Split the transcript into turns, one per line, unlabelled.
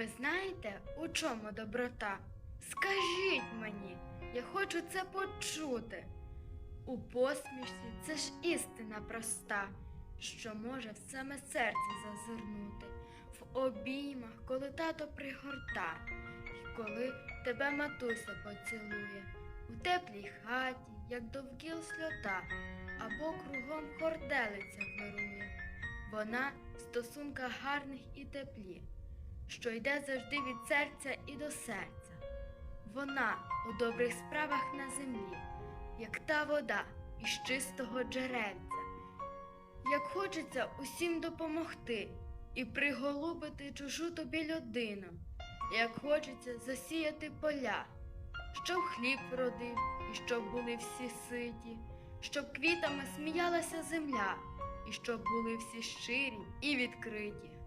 Ви знаєте, у чому доброта? Скажіть мені, я хочу це почути. У посмішці це ж істина проста, що може в саме серце зазирнути, в обіймах, коли тато пригорта, і коли тебе матуся поцілує, у теплій хаті, як довкіл сльота, або кругом хорделиця вирує. Вона в стосунках гарних і теплі, що йде завжди від серця і до серця. Вона у добрих справах на землі, як та вода із чистого джерельця. Як хочеться усім допомогти і приголубити чужу тобі людину, як хочеться засіяти поля, щоб хліб родив і щоб були всі ситі, щоб квітами сміялася земля, і щоб були всі щирі і відкриті.